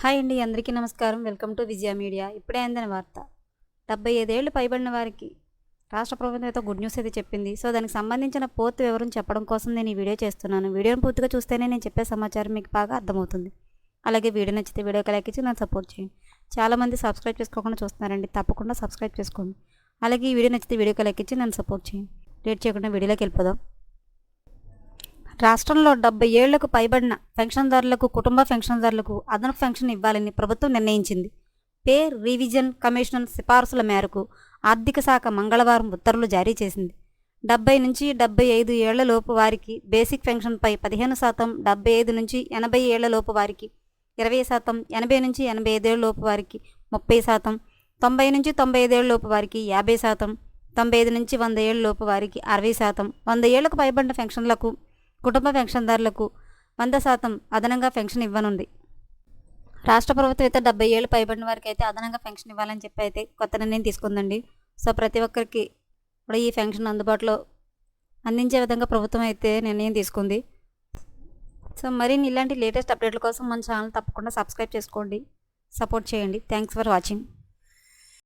Hi అండి అందరికీ నమస్కారం. Welcome to Vijaya media. ఇప్పుడే అందిన వార్త. డెబ్బై ఐదేళ్ళు పైబడిన వారికి రాష్ట్ర ప్రభుత్వం అయితే గుడ్ న్యూస్ అయితే చెప్పింది. సో దానికి సంబంధించిన పూర్తి వివరం చెప్పడం కోసం నేను ఈ వీడియో చేస్తున్నాను. వీడియోని పూర్తిగా చూస్తేనే నేను చెప్పే సమాచారం మీకు బాగా అర్థమవుతుంది. అలాగే వీడియో నచ్చితే వీడియోకి లైక్ ఇచ్చి నన్ను సపోర్ట్ చేయండి. చాలామంది సబ్స్క్రైబ్ చేసుకోకుండా చూస్తున్నారండి. తప్పకుండా సబ్స్క్రైబ్ చేసుకోండి. అలాగే ఈ వీడియో నచ్చితే వీడియోకి లైక్ ఇచ్చి నన్ను సపోర్ట్ చేయండి. లేట్ చేయకుండా వీడియోలోకి వెళ్ళిపోదాం. రాష్ట్రంలో డెబ్బై ఏళ్ళకు పైబడిన పెన్షన్దారులకు కుటుంబ పెన్షన్దారులకు అదనపు పెన్షన్ ఇవ్వాలని ప్రభుత్వం నిర్ణయించింది. పే రివిజన్ కమిషన్ సిఫార్సుల మేరకు ఆర్థిక శాఖ మంగళవారం ఉత్తర్వులు జారీ చేసింది. డెబ్బై నుంచి డెబ్బై ఐదు ఏళ్ళ లోపు వారికి బేసిక్ పెన్షన్పై పదిహేను శాతం డెబ్బై ఐదు నుంచి ఎనభై ఏళ్ళలోపు వారికి ఇరవై శాతం ఎనభై నుంచి ఎనభై ఐదేళ్ళలోపు వారికి ముప్పై శాతం తొంభై నుంచి తొంభై ఐదేళ్ళలోపు వారికి యాభై శాతం తొంభై ఐదు నుంచి వంద ఏళ్ళ లోపు వారికి అరవై శాతం. వంద ఏళ్ళకు పైబడిన పెన్షన్లకు కుటుంబ పెన్షన్దారులకు వంద శాతం అదనంగా పెన్షన్ ఇవ్వనుంది. రాష్ట్ర ప్రభుత్వం అయితే డెబ్బై ఏళ్ళు పైబడిన వారికి అయితే అదనంగా పెన్షన్ ఇవ్వాలని చెప్పి అయితే కొత్త నిర్ణయం తీసుకుందండి. సో ప్రతి ఒక్కరికి కూడా ఈ పెన్షన్ అందుబాటులో అందించే విధంగా ప్రభుత్వం అయితే నిర్ణయం తీసుకుంది. సో మరిన్ని ఇలాంటి లేటెస్ట్ అప్డేట్ల కోసం మన ఛానల్ తప్పకుండా సబ్స్క్రైబ్ చేసుకోండి. సపోర్ట్ చేయండి. Thanks for watching.